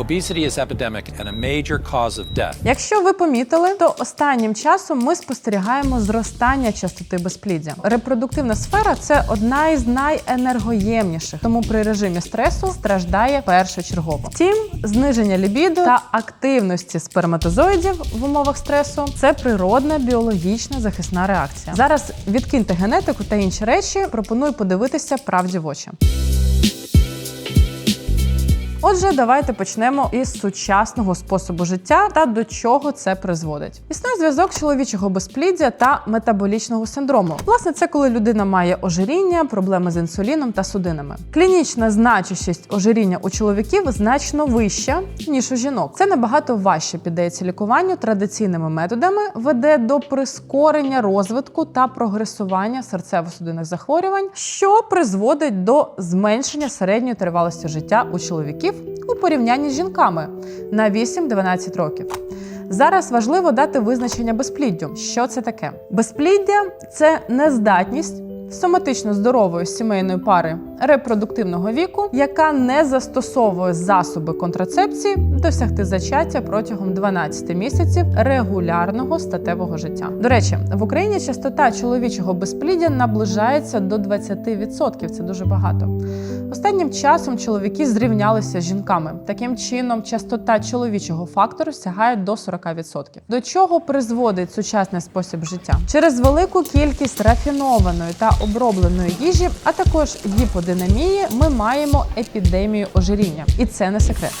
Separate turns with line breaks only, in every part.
Obesity is epidemic and a major cause of death.
Якщо ви помітили, то останнім часом ми спостерігаємо зростання частоти безпліддя. Репродуктивна сфера це одна із найенергоємніших, тому при режимі стресу страждає першочергово. Втім, зниження лібіду та активності сперматозоїдів в умовах стресу це природна біологічна захисна реакція. Зараз відкиньте генетику та інші речі. Пропоную подивитися правді в очі. Отже, давайте почнемо із сучасного способу життя та до чого це призводить. Існує зв'язок чоловічого безпліддя та метаболічного синдрому. Власне, це коли людина має ожиріння, проблеми з інсуліном та судинами. Клінічна значущість ожиріння у чоловіків значно вища ніж у жінок. Це набагато важче піддається лікуванню традиційними методами, веде до прискорення розвитку та прогресування серцево-судинних захворювань, що призводить до зменшення середньої тривалості життя у чоловіків у порівнянні з жінками на 8-12 років. Зараз важливо дати визначення безпліддю. Що це таке? Безпліддя це нездатність соматично здорової сімейної пари репродуктивного віку, яка не застосовує засоби контрацепції, досягти зачаття протягом 12 місяців регулярного статевого життя. До речі, в Україні частота чоловічого безпліддя наближається до 20%. Це дуже багато. Останнім часом чоловіки зрівнялися з жінками. Таким чином, частота чоловічого фактору сягає до 40%. До чого призводить сучасний спосіб життя? Через велику кількість рафінованої та обробленої їжі, а також гіподинамії, ми маємо епідемію ожиріння, і це не секрет.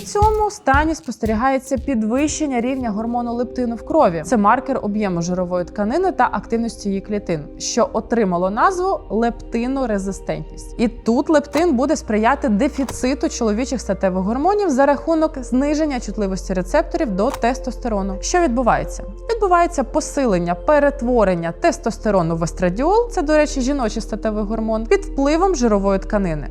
При цьому стані спостерігається підвищення рівня гормону лептину в крові. Це маркер об'єму жирової тканини та активності її клітин, що отримало назву лептинорезистентність. І тут лептин буде сприяти дефіциту чоловічих статевих гормонів за рахунок зниження чутливості рецепторів до тестостерону. Що відбувається? Відбувається посилення перетворення тестостерону в естрадіол, це, до речі, жіночий статевий гормон, під впливом жирової тканини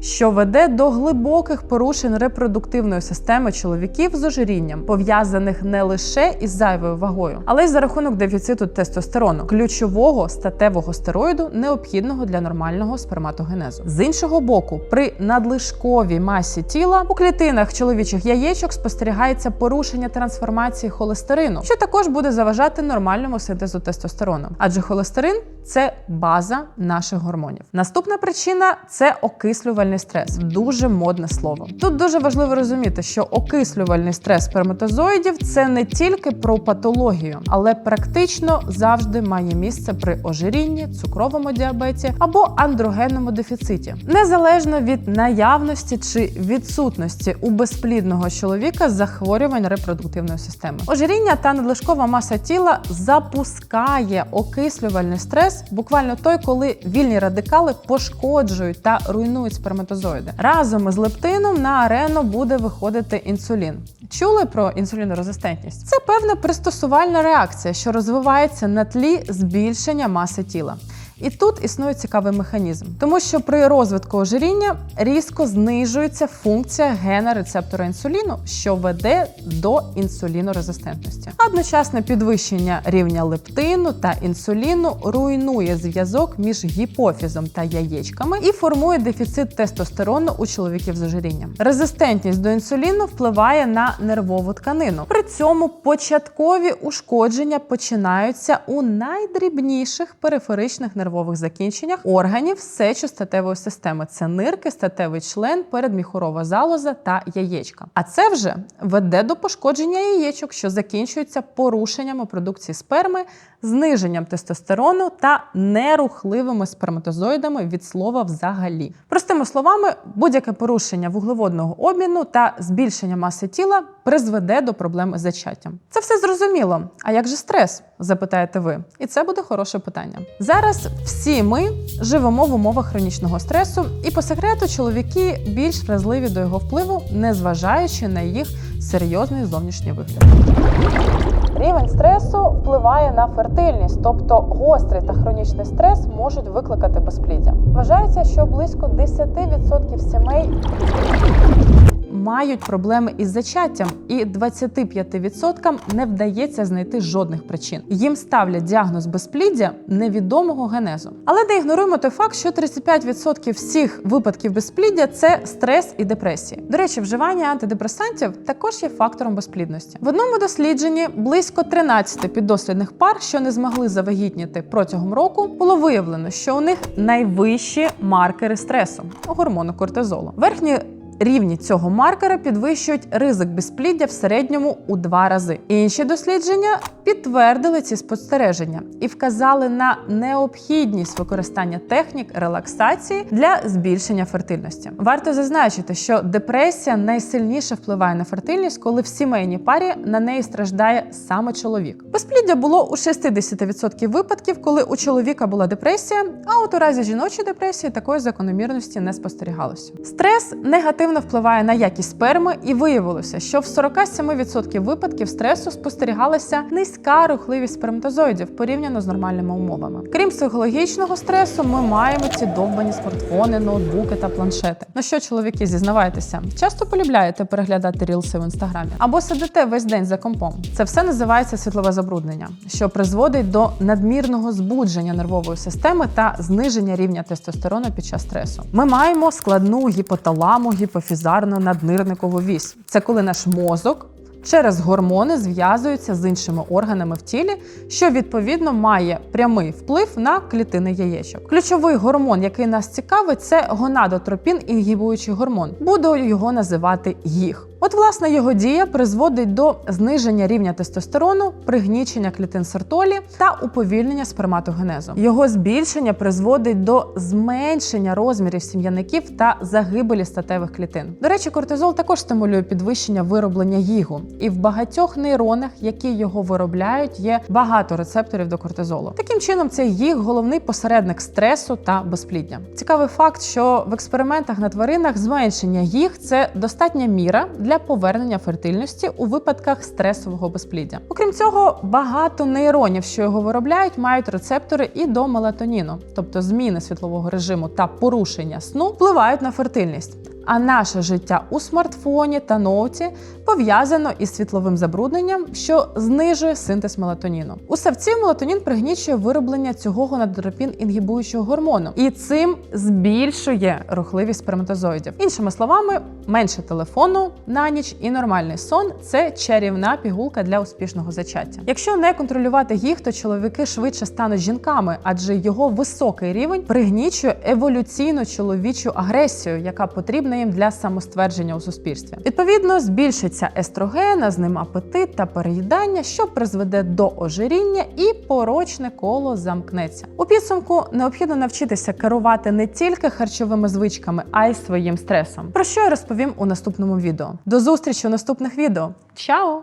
що веде до глибоких порушень репродуктивної системи чоловіків з ожирінням, пов'язаних не лише із зайвою вагою, але й за рахунок дефіциту тестостерону, ключового статевого стероїду, необхідного для нормального сперматогенезу. З іншого боку, при надлишковій масі тіла у клітинах чоловічих яєчок спостерігається порушення трансформації холестерину, що також буде заважати нормальному синтезу тестостерону, адже холестерин це база наших гормонів. Наступна причина це окислювальний стрес. Дуже модне слово. Тут дуже важливо розуміти, що окислювальний стрес сперматозоїдів це не тільки про патологію, але практично завжди має місце при ожирінні, цукровому діабеті або андрогенному дефіциті, незалежно від наявності чи відсутності у безплідного чоловіка захворювань репродуктивної системи. Ожиріння та надлишкова маса тіла запускає окислювальний стрес, буквально той, коли вільні радикали пошкоджують та руйнують сперматозоїди. Разом із лептином на арену буде виходити інсулін. Чули про інсулінорезистентність? Це певна пристосувальна реакція, що розвивається на тлі збільшення маси тіла. І тут існує цікавий механізм, тому що при розвитку ожиріння різко знижується функція гена рецептора інсуліну, що веде до інсулінорезистентності. Одночасне підвищення рівня лептину та інсуліну руйнує зв'язок між гіпофізом та яєчками і формує дефіцит тестостерону у чоловіків з ожирінням. Резистентність до інсуліну впливає на нервову тканину. При цьому початкові ушкодження починаються у найдрібніших периферичних нервових закінченнях органів сечостатевої системи. Це нирки, статевий член, передміхурова залоза та яєчка. А це вже веде до пошкодження яєчок, що закінчується порушеннями продукції сперми, зниженням тестостерону та нерухливими сперматозоїдами від слова взагалі. Простими словами, будь-яке порушення вуглеводного обміну та збільшення маси тіла призведе до проблем із зачаттям. Це все зрозуміло. А як же стрес? запитаєте ви? І це буде хороше питання. Зараз всі ми живемо в умовах хронічного стресу, і по секрету чоловіки більш вразливі до його впливу, незважаючи на їх серйозний зовнішній вигляд. Рівень стресу впливає на фертильність, тобто гострий та хронічний стрес можуть викликати безпліддя. Вважається, що близько 10% сімей мають проблеми із зачаттям, і 25% не вдається знайти жодних причин. Їм ставлять діагноз безпліддя невідомого генезу. Але не ігноруємо той факт, що 35% всіх випадків безпліддя це стрес і депресія. До речі, вживання антидепресантів також є фактором безплідності. В одному дослідженні близько 13 піддослідних пар, що не змогли завагітніти протягом року, було виявлено, що у них найвищі маркери стресу гормону кортизолу. Верхні Рівні цього маркера підвищують ризик безпліддя в середньому у два рази. Інші дослідження підтвердили ці спостереження і вказали на необхідність використання технік релаксації для збільшення фертильності. Варто зазначити, що депресія найсильніше впливає на фертильність, коли в сімейній парі на неї страждає саме чоловік. Безпліддя було у 60% випадків, коли у чоловіка була депресія, а от у разі жіночої депресії такої закономірності не спостерігалося. Стрес негативно впливає на якість сперми, і виявилося, що в 47% випадків стресу спостерігалася низька рухливість сперматозоїдів порівняно з нормальними умовами. Крім психологічного стресу, ми маємо ці довбані смартфони, ноутбуки та планшети. Ну що, чоловіки, зізнавайтеся, часто полюбляєте переглядати рілси в інстаграмі або сидите весь день за компом. Це все називається світлове забруднення, що призводить до надмірного збудження нервової системи та зниження рівня тестостерону під час стресу. Ми маємо складну гіпоталаму, гіпофізарну наднирникову вісь. Це коли наш мозок. Через гормони зв'язується з іншими органами в тілі, що відповідно має прямий вплив на клітини яєчок. Ключовий гормон, який нас цікавить, це гонадотропін інгібуючий гормон. Буду його називати їх. От, власне, його дія призводить до зниження рівня тестостерону, пригнічення клітин сертолі та уповільнення сперматогенезу. Його збільшення призводить до зменшення розмірів сім'яників та загибелі статевих клітин. До речі, кортизол також стимулює підвищення вироблення їгу, і в багатьох нейронах, які його виробляють, є багато рецепторів до кортизолу. Таким чином, цей їг головний посередник стресу та безпліддя. Цікавий факт, що в експериментах на тваринах зменшення їх це достатня міра для повернення фертильності у випадках стресового безпліддя. Окрім цього, багато нейронів, що його виробляють, мають рецептори і до мелатоніну, тобто зміни світлового режиму та порушення сну впливають на фертильність. А наше життя у смартфоні та ноуті пов'язано із світловим забрудненням, що знижує синтез мелатоніну. У савці мелатонін пригнічує вироблення цього гонадотропін інгібуючого гормону, і цим збільшує рухливість сперматозоїдів. Іншими словами, менше телефону на ніч і нормальний сон це чарівна пігулка для успішного зачаття. Якщо не контролювати їх, то чоловіки швидше стануть жінками, адже його високий рівень пригнічує еволюційну чоловічу агресію, яка потрібна їм для самоствердження у суспільстві. Відповідно, збільшиться естроген, а з ним апетит та переїдання, що призведе до ожиріння і порочне коло замкнеться. У підсумку необхідно навчитися керувати не тільки харчовими звичками, а й своїм стресом. Про що я розповім у наступному відео. До зустрічі у наступних відео. Чао!